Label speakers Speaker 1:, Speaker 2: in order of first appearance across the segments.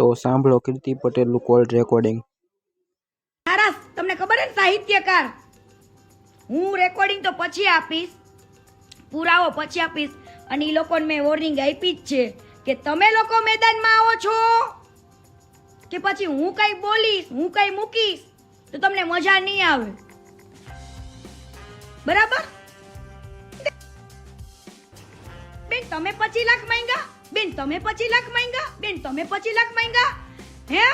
Speaker 1: તો સાંભળો કીર્તિ પટેલનું કોલ રેકોર્ડિંગ
Speaker 2: સારા તમને ખબર ને સાહિત્યકાર? હું રેકોર્ડિંગ તો પછી આપીશ, પુરાવો પછી આપીશ, અને એ લોકોને મેં વોર્નિંગ આપી જ છે કે તમે લોકો મેદાનમાં આવો છો, કે પછી હું કઈ બોલીશ, હું કઈ મૂકીશ, તો તમને મજા નહીં આવે. બરાબર? બેન, તમે પછી લાખ માંગ્યા? બેન, તમે પછી લાખ માંગ્યા? બેન, તમે પછી લાખ માંગ્યા? હે?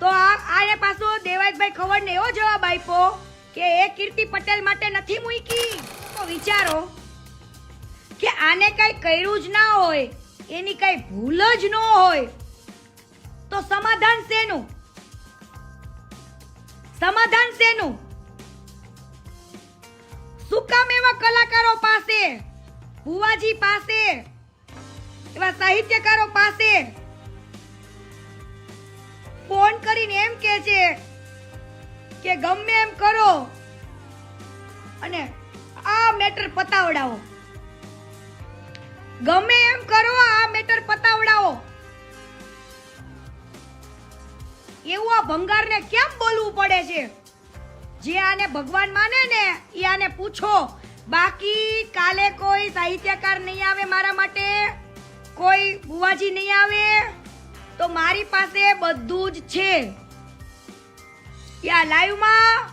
Speaker 2: તો આને પાછો દેવાજભાઈ ખવડને એવો જવાબ આપ્યો કે એ કીર્તિ પટેલ માટે નથી મૂકી. તો વિચારો કે આને કઈ કર્યું જ ના હોય, એની કઈ ભૂલ જ ન હોય, તો સમાધાન શેનું? સમાધાન શેનું? શું કામ એવા કલાકારો પાસે? ભુવાજી પાસે? એવા સાહિત્યકારો પાસે ફોન કરીને એમ કે છે કે ગમે એમ કરો અને આ મેટર પતાવડાવો. ગમે એમ કરો, આ મેટર પતાવડાવો. એવું આ ભંગારને કેમ બોલવું પડે છે? જે આને ભગવાન માને ને એ આને પૂછો. બાકી કાલે કોઈ સાહિત્યકાર નહીં આવે મારા માટે. કોઈ બુવાજી નહીં આવે, તો મારી પાસે બધું જ છે. યા લાઈવમાં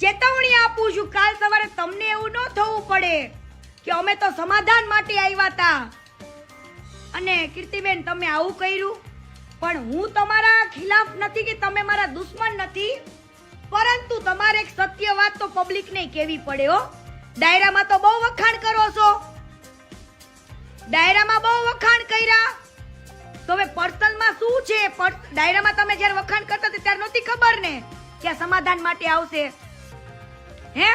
Speaker 2: ચેતવણી આપું છું, કાલ સવારે તમને એવું ન થવું પડે કે અમે તો સમાધાન માટે આવ્યા હતા અને કીર્તિબેન, તમે આવું કર્યું, પણ હું તમારા ખિલાફ નથી કે તમે મારા દુશ્મન નથી, પરંતુ તમારે એક સત્ય વાત તો પબ્લિકને કહેવી પડે હો. ડાયરામાં તો બહુ વખાણ કરો છો. ડાયરામાં બહુ વખાણ કર્યા. તો હવે પર્સનલમાં શું છે? ડાયરામાં તમે જ્યારે વખાણ કરતા ત્યારે નહોતી ખબર ને કે આ સમાધાન માટે આવશે. હે?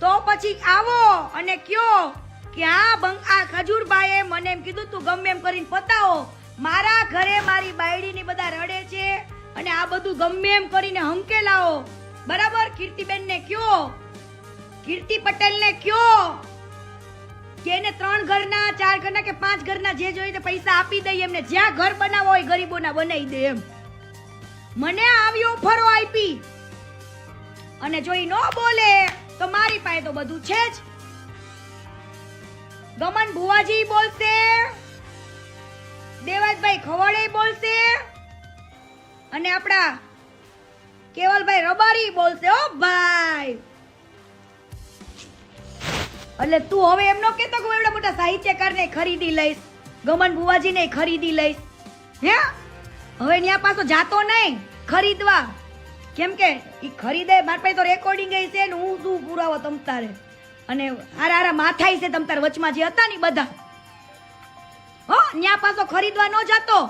Speaker 2: તો પછી આવો અને કયો કે આ બંગ આ ખજૂરભાઈએ મને એમ કીધું તું ગમે એમ કરીને પતાવો. મારા ઘરે મારી બાયડીની બધા રડે છે અને આ બધું ગમે એમ કરીને હંકેલાવો. બરાબર? કીર્તિબેનને કયો? કીર્તિ પટેલને કયો? એને ત્રણ ઘરના, ચાર ઘરના કે પાંચ ઘરના જે જોઈએ પૈસા આપી દઈએ એમને. જ્યાં ઘર બનાવો હોય ગરીબોના બનાવી દે એમ. મને આવી ઓફરો આપી. અને જો ઈ ન બોલે, તો મારી પાસે તો બધું છે જ. ગમન ભુવાજી બોલશે. દેવાજભાઈ ખવડે બોલશે. અને આપણા કેવલભાઈ રબારી બોલશે. ઓ ભાઈ! એટલે તું હવે એમ નો કહેતો કે હું એવડા મોટા સાહિત્યકારને ખરીદી લઈશ, ગમન બુવાજીને ખરીદી લઈશ. હે? હવે ન્યા પાછો જાતો નહીં, ખરીદવા. કેમ કે ઈ ખરીદે, મારા પાસે તો રેકોર્ડિંગ છે ને હું શું પુરાવો તમ તારે? અને હારા હારા માથાઈ છે તમ તારે વચમાં જે હતા ને બધા. હો, ન્યા પાછો ખરીદવા ન જતો.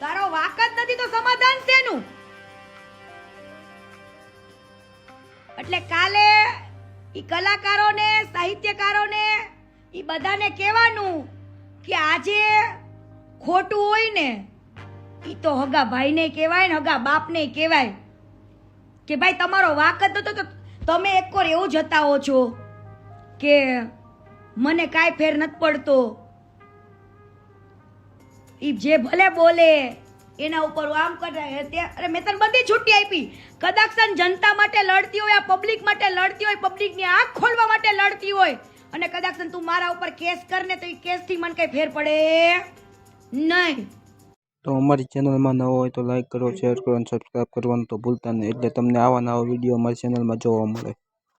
Speaker 2: તારો વાક નથી તો સમાધાન શેનું? એટલે કાલે એ કલાકારોને, સાહિત્યકારોને એ બધાને કહેવાનું કે આજે ખોટું હોય ને એ તો હગા ભાઈને કહેવાય ને, હગા બાપને કહેવાય. કે ભાઈ, તમારો વાક જ તો તમે એક વાર એવું જતા હો છો કે મને કાંઈ ફેર નથી પડતો. એ જે ભલે બોલે એના ઉપર આમ કરે અરે મેં તને બધી છૂટી આપી. કદાચ તને જનતા માટે લડતી હોય, આ પબ્લિક માટે લડતી હોય પબ્લિકની આંખ ખોલવા માટે લડતી હોય. અને કદાચ તું મારા ઉપર કેસ કરને તો એ કેસથી મને કંઈ ફેર પડે? નહીં.
Speaker 1: તો અમારી ચેનલમાં નવો હોય તો લાઈક કરો શેર કરો અને સબસ્ક્રાઈબ કરવાનું તો ભૂલતા નહીં. એટલે તમને આવા નવા વીડિયો અમારી ચેનલમાં જોવા મળે.